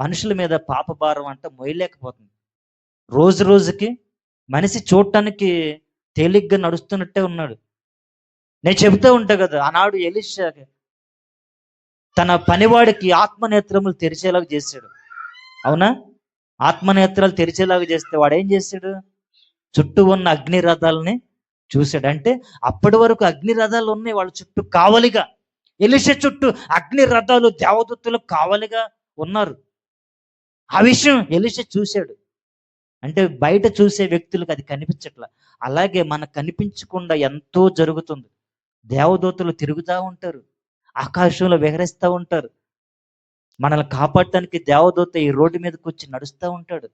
మనుషుల మీద పాపభారం అంట మొయ్యలేకపోతుంది. రోజు రోజుకి మనిషి చూడటానికి తేలిగ్గా నడుస్తున్నట్టే ఉన్నాడు. నేను చెబుతూ ఉంటా కదా ఆనాడు ఎలిషా తన పనివాడికి ఆత్మనేత్రములు తెరిచేలాగా చేశాడు. అవునా? ఆత్మనేత్రాలు తెరిచేలాగా చేస్తే వాడు ఏం చేశాడు? చుట్టూ ఉన్న అగ్ని రథాలని చూశాడు. అంటే అప్పటి వరకు అగ్ని రథాలు ఉన్నాయి వాళ్ళ చుట్టూ కావలిగా. ఎలిష చుట్టూ అగ్ని రథాలు దేవదత్తులు కావలిగా ఉన్నారు. ఆ విషయం ఎలిష చూశాడు. అంటే బయట చూసే వ్యక్తులకు అది కనిపించట్ల. అలాగే మనకు కనిపించకుండా ఎంతో జరుగుతుంది. దేవదూతలు తిరుగుతూ ఉంటారు. ఆకాశంలో విహరిస్తూ ఉంటారు. మనల్ని కాపాడటానికి దేవదూత ఈ రోడ్డు మీదకి వచ్చి నడుస్తూ ఉంటాడు.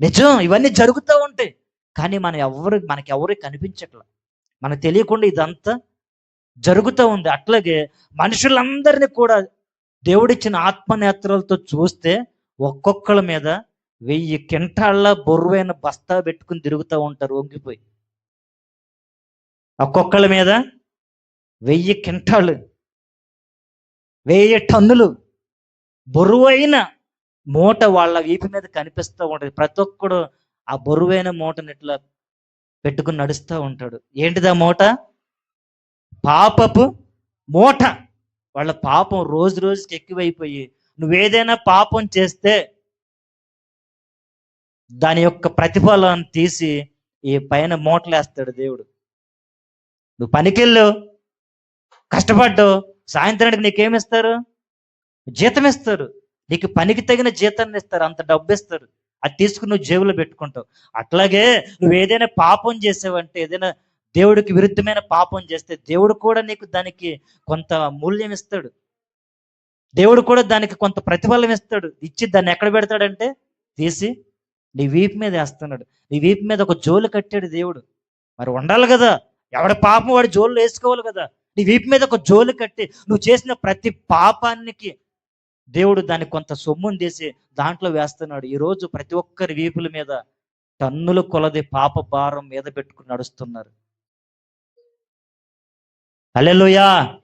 నిజం ఇవన్నీ జరుగుతూ ఉంటాయి. కానీ మన ఎవరు మనకి ఎవరు కనిపించట్ల. మనకు తెలియకుండా ఇదంతా జరుగుతూ ఉంది. అట్లాగే మనుషులందరినీ కూడా దేవుడిచ్చిన ఆత్మనేత్రాలతో చూస్తే ఒక్కొక్కళ్ళ మీద వెయ్యి కింటాళ్ళ బొరువైన బస్తా పెట్టుకుని తిరుగుతూ ఉంటారు వంగిపోయి. ఒక్కొక్కళ్ళ మీద వెయ్యి కింటాళ్ళు వెయ్యి టన్నులు బరువైన మూట వాళ్ళ వీపు మీద కనిపిస్తూ ఉంటుంది. ప్రతి ఒక్కడు ఆ బరువైన మూటని ఇట్లా పెట్టుకుని నడుస్తూ ఉంటాడు. ఏంటిదా మూట? పాపపు మూట. వాళ్ళ పాపం రోజు రోజుకి ఎక్కువైపోయి నువ్వేదైనా పాపం చేస్తే దాని యొక్క ప్రతిఫలాన్ని తీసి ఈ పైన మూటలేస్తాడు దేవుడు. నువ్వు పనికెళ్ళు కష్టపడ్డావు సాయంత్రానికి నీకేమిస్తారు? జీతం ఇస్తారు నీకు పనికి తగిన జీతాన్ని ఇస్తారు అంత డబ్బు ఇస్తారు అది తీసుకుని నువ్వు జేబులో పెట్టుకుంటావు. అట్లాగే నువ్వు ఏదైనా పాపం చేసావంటే ఏదైనా దేవుడికి విరుద్ధమైన పాపం చేస్తే దేవుడు కూడా నీకు దానికి కొంత మూల్యం ఇస్తాడు. దేవుడు కూడా దానికి కొంత ప్రతిఫలం ఇస్తాడు. ఇచ్చి దాన్ని ఎక్కడ పెడతాడంటే తీసి నీ వీపు మీద వేస్తున్నాడు. నీ వీపు మీద ఒక జోలు కట్టాడు దేవుడు. మరి ఉండాలి కదా. ఎవడి పాపం వాడి జోలు వేసుకోవాలి కదా. నీ వీపు మీద ఒక జోలు కట్టి నువ్వు చేసిన ప్రతి పాపానికి దేవుడు దానికి కొంత సొమ్మును తీసి దాంట్లో వేస్తున్నాడు. ఈరోజు ప్రతి ఒక్కరి వీపుల మీద టన్నుల కొలది పాప భారం మీద పెట్టుకుని నడుస్తున్నారు. అలెలుయా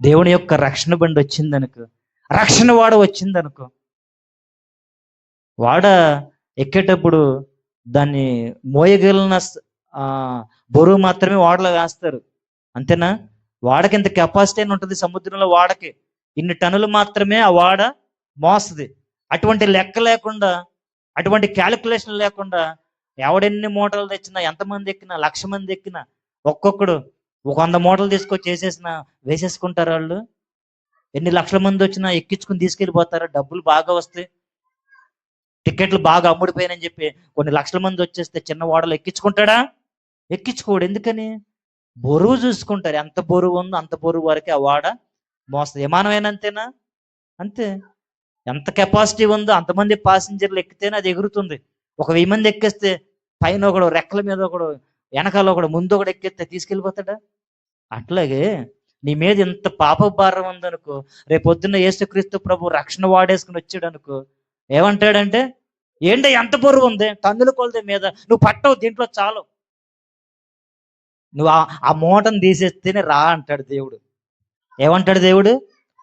దేవుని యొక్క రక్షణ బండి వచ్చిందనుకో రక్షణ వాడ వచ్చిందనుకో వాడ ఎక్కేటప్పుడు దాన్ని మోయగలిగిన ఆ, బరువు మాత్రమే వాడలో వేస్తారు. అంతేనా? వాడకి ఇంత కెపాసిటీ అని ఉంటుంది సముద్రంలో వాడకి. ఇన్ని టన్నులు మాత్రమే ఆ వాడ మోస్తుంది. అటువంటి లెక్క లేకుండా అటువంటి క్యాలిక్యులేషన్ లేకుండా ఎవడెన్ని మూటలు తెచ్చినా ఎంతమంది ఎక్కినా లక్ష మంది ఎక్కినా ఒక్కొక్కడు ఒక వంద మూటలు తీసుకొచ్చి వేసేసిన వేసేసుకుంటారు వాళ్ళు? ఎన్ని లక్షల మంది వచ్చినా ఎక్కించుకుని తీసుకెళ్ళిపోతారు? డబ్బులు బాగా వస్తాయి. టికెట్లు బాగా అమ్ముడిపోయానని చెప్పి కొన్ని లక్షల మంది వచ్చేస్తే చిన్న ఓడలు ఎక్కించుకుంటాడా? ఎక్కించుకోడు. ఎందుకని? బరువు చూసుకుంటారు. ఎంత బరువు ఉందో అంత బరువు వరకే ఆ వాడ మోస్తుంది. విమానమైన అంతేనా? అంతే. ఎంత కెపాసిటీ ఉందో అంతమంది పాసింజర్లు ఎక్కితేనే అది ఎగురుతుంది. ఒక వెయ్యి మంది ఎక్కేస్తే పైన ఒకడు రెక్కల మీద ఒకడు వెనకాల ఒకడు ముందు ఒకడు ఎక్కిస్తే తీసుకెళ్ళిపోతాడా? అట్లాగే నీ మీద ఎంత పాప భారం ఉందనుకో రేపొద్దున్న యేసుక్రీస్తు ప్రభు రక్షణ వాడేసుకుని వచ్చాడు అనుకో ఏమంటాడంటే ఏంటి ఎంత బరువు ఉంది? టన్నుల కొలది మీద నువ్వు పట్టవు దీంట్లో చాలు. నువ్వు ఆ- ఆ మూటను తీసేస్తేనే రా అంటాడు దేవుడు. ఏమంటాడు దేవుడు?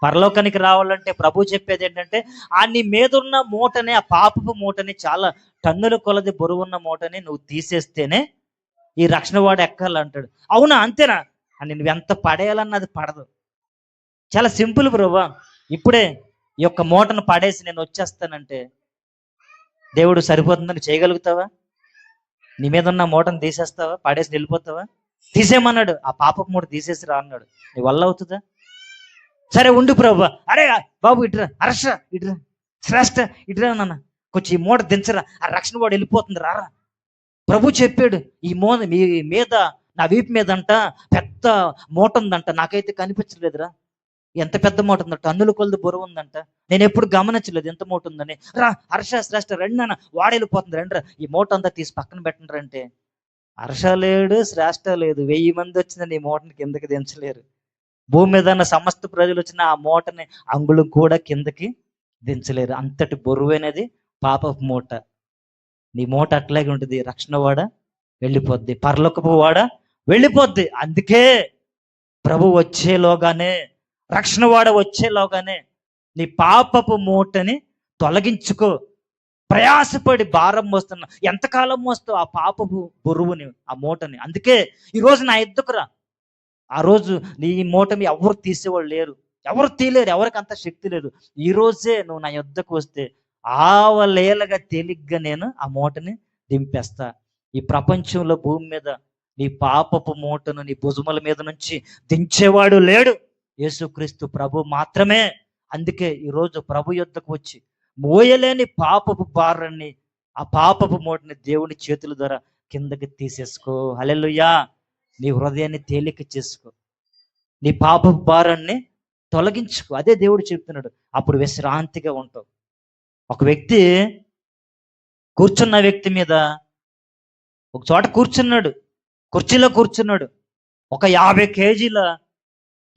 పరలోకానికి రావాలంటే ప్రభు చెప్పేది ఏంటంటే ఆ నీ మీద ఉన్న మూటని ఆ పాపపు మూటని చాలా టన్నుల కొలది బరువున్న మూటని నువ్వు తీసేస్తేనే ఈ రక్షణ వాడు ఎక్కాలంటాడు అవునా? అంతేనా? అని నువ్వు ఎంత పడేయాలన్నది పడదు. చాలా సింపుల్ బ్రోవా ఇప్పుడే ఈ యొక్క మూటను పడేసి నేను వచ్చేస్తానంటే దేవుడు సరిపోతుందని చేయగలుగుతావా? నీ మీద ఉన్న మూటను తీసేస్తావా? పడేసి వెళ్ళిపోతావా తీసేయమన్నాడు. ఆ పాపపు మూట తీసేసి రా అన్నాడు. నీ వల్ల అవుతుందా? సరే ఉండు ప్రభు అరే బాబు ఇట్రా అరష ఇట్రా శ్రేష్ఠ ఇట్రా నాన్న. కొంచెం ఈ మూట దించరా. ఆ రక్షణ వాడు వెళ్ళిపోతుంది. రారా. ప్రభు చెప్పాడు ఈ మో మీ మీద నా వీపు మీద అంట పెద్ద మూట ఉందంట నాకైతే కనిపించలేదురా. ఎంత పెద్ద మూట ఉందంట టన్నుల కొలది బరువు ఉందంట. నేను ఎప్పుడు గమనించలేదు ఎంత మూట ఉందని రా హర్ష శ్రేష్ఠ రండి నాన్న వాడెళ్ళిపోతుంది రండి రా ఈ మూట అంతా తీసి పక్కన పెట్టండి అంటే. హర్ష లేడు శ్రేష్ఠ లేదు. వెయ్యి మంది వచ్చిన నీ మూటని కిందకి దించలేరు. భూమి మీద ఉన్న సమస్త ప్రజలు వచ్చిన ఆ మూటని అంగుళం కూడా కిందకి దించలేరు. అంతటి బరువైనది పాపపు మూట. నీ మూట అట్లాగే ఉంటుంది. రక్షణ వాడ వెళ్ళిపోద్ది. పరలోకపు వాడ వెళ్ళిపోద్ది. అందుకే ప్రభు వచ్చేలోగానే రక్షణ వాడ వచ్చేలోగానే నీ పాపపు మూటని తొలగించుకో. ప్రయాసపడి భారం మోస్తున్నా ఎంతకాలం మోస్తావు ఆ పాపపు బరువుని ఆ మూటని? అందుకే ఈరోజు నా ఎద్దుకురా. ఆ రోజు నీ మూట మీ ఎవరు తీసేవాళ్ళు లేరు. ఎవరు తీయలేరు. ఎవరికి అంత శక్తి లేదు. ఈ రోజే నువ్వు నా యుద్ధకు వస్తే ఆవలేలగా తేలిగ్గా నేను ఆ మూటని దింపేస్తా. ఈ ప్రపంచంలో భూమి మీద నీ పాపపు మూటను నీ భుజముల మీద నుంచి దించేవాడు లేడు. యేసుక్రీస్తు ప్రభు మాత్రమే. అందుకే ఈరోజు ప్రభు యుద్ధకు వచ్చి మోయలేని పాపపు భారాన్ని ఆ పాపపు మూటని దేవుని చేతుల ద్వారా కిందకి తీసేసుకో. హల్లెలూయా. నీ హృదయాన్ని తేలిక చేసుకో. నీ పాపపు భారాన్ని తొలగించుకో. అదే దేవుడు చెప్తున్నాడు. అప్పుడు విశ్రాంతిగా ఉంటావు. ఒక వ్యక్తి కూర్చున్న వ్యక్తి మీద ఒక చోట కూర్చున్నాడు కుర్చీలో కూర్చున్నాడు ఒక యాభై కేజీల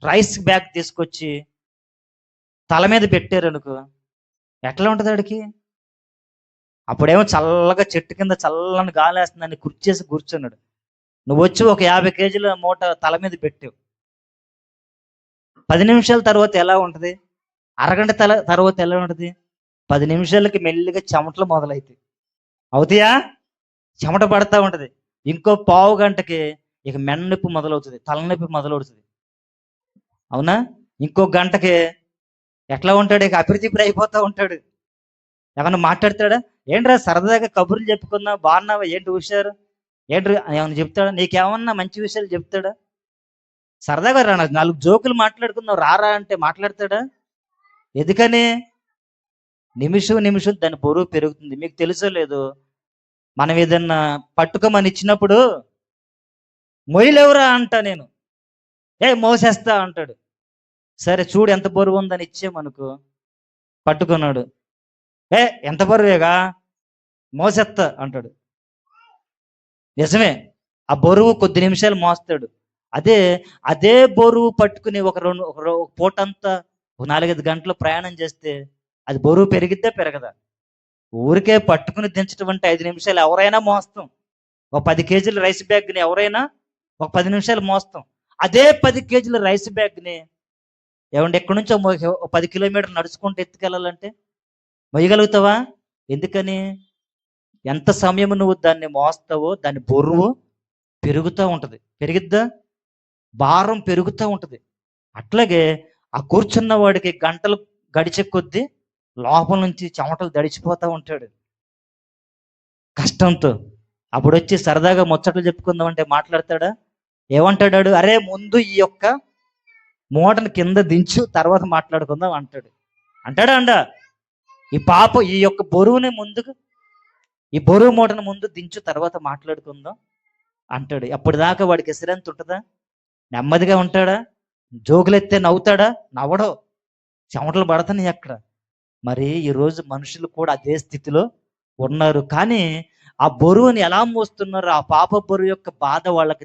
రైస్ బ్యాగ్ తీసుకొచ్చి తల మీద పెట్టారు అనుకో ఎట్లా ఉంటుంది ఆడికి? అప్పుడేమో చల్లగా చెట్టు కింద చల్లని గాలి వేస్తుందని కుర్చేసి కూర్చున్నాడు. నువ్వు వచ్చి ఒక యాభై కేజీల మూట తల మీద పెట్టావు పది నిమిషాల తర్వాత ఎలా ఉంటుంది? అరగంట తల తర్వాత ఎలా ఉంటుంది? పది నిమిషాలకి మెల్లిగా చెమటలు మొదలవుతాయి అవుతాయా చెమట పడతా ఉంటుంది. ఇంకో పావు గంటకి ఇక మెన్నొప్పి మొదలవుతుంది తలనొప్పి మొదలవుతుంది. అవునా? ఇంకో గంటకి ఎట్లా ఉంటాడు? ఇక అభివృద్ధి అయిపోతూ ఉంటాడు. ఏమన్నా మాట్లాడతాడా? ఏంట్రా సరదాగా కబుర్లు చెప్పుకుందా బాగున్నావా? ఏంటి హుషారు? ఏంటి ఏమన్నా చెప్తాడా? నీకేమన్నా మంచి విషయాలు చెప్తాడా? సరదాగా రా నాలుగు జోకులు మాట్లాడుకుందాం రారా అంటే మాట్లాడతాడా? ఎందుకని? నిమిషం నిమిషం దాని బరువు పెరుగుతుంది. మీకు తెలుసో లేదు మనం ఏదన్నా పట్టుకోమని ఇచ్చినప్పుడు మొయ్యలేవురా అంట నేను. ఏ మోసేస్తా అంటాడు. సరే చూడు ఎంత బరువు ఉందని ఇచ్చామనుకో పట్టుకున్నాడు. ఏ ఎంత బరువేగా? మోసేస్తా అంటాడు. నిజమే ఆ బరువు కొద్ది నిమిషాలు మోస్తాడు. అదే అదే బరువు పట్టుకుని ఒక రెండు ఒక ఒక పూటంతా ఒక నాలుగైదు గంటలు ప్రయాణం చేస్తే అది బరువు పెరిగిద్దా పెరగదా? ఊరికే పట్టుకుని దించడం అంటే ఐదు నిమిషాలు ఎవరైనా మోస్తాం. ఒక పది కేజీల రైస్ బ్యాగ్ని ఎవరైనా ఒక పది నిమిషాలు మోస్తాం. అదే పది కేజీల రైస్ బ్యాగ్ని ఏమంటే ఎక్కడి నుంచో ఒక పది కిలోమీటర్లు నడుచుకుంటూ ఎత్తుకెళ్ళాలంటే మొయ్యగలుగుతావా ఎందుకని? ఎంత సమయం నువ్వు దాన్ని మోస్తావో దాని బరువు పెరుగుతూ ఉంటుంది. పెరిగిద్దా? భారం పెరుగుతూ ఉంటుంది. అట్లాగే ఆ కూర్చున్న వాడికి గంటలు గడిచే కొద్దీ లోపల నుంచి చెమటలు దడిచిపోతూ ఉంటాడు. కష్టంతో. అప్పుడు వచ్చి సరదాగా ముచ్చట్లు చెప్పుకుందాం అంటే మాట్లాడతాడా? ఏమంటాడాడు? అరే ముందు ఈ యొక్క మూటను కింద దించు తర్వాత మాట్లాడుకుందాం అంటాడు. అంటాడా అండ? ఈ పాప ఈ యొక్క బరువుని ముందుకు ఈ బరువు మూటను ముందు దించు తర్వాత మాట్లాడుకుందాం అంటాడు. అప్పటిదాకా వాడికి విశ్రాంతి ఉంటుందా? నెమ్మదిగా ఉంటాడా? జోకులెత్తే నవ్వుతాడా? నవ్వడో. చెమటలు పడతాయి అక్కడ. మరి ఈరోజు మనుషులు కూడా అదే స్థితిలో ఉన్నారు. కానీ ఆ బరువుని ఎలా మోస్తున్నారు ఆ పాప బరువు యొక్క బాధ వాళ్ళకి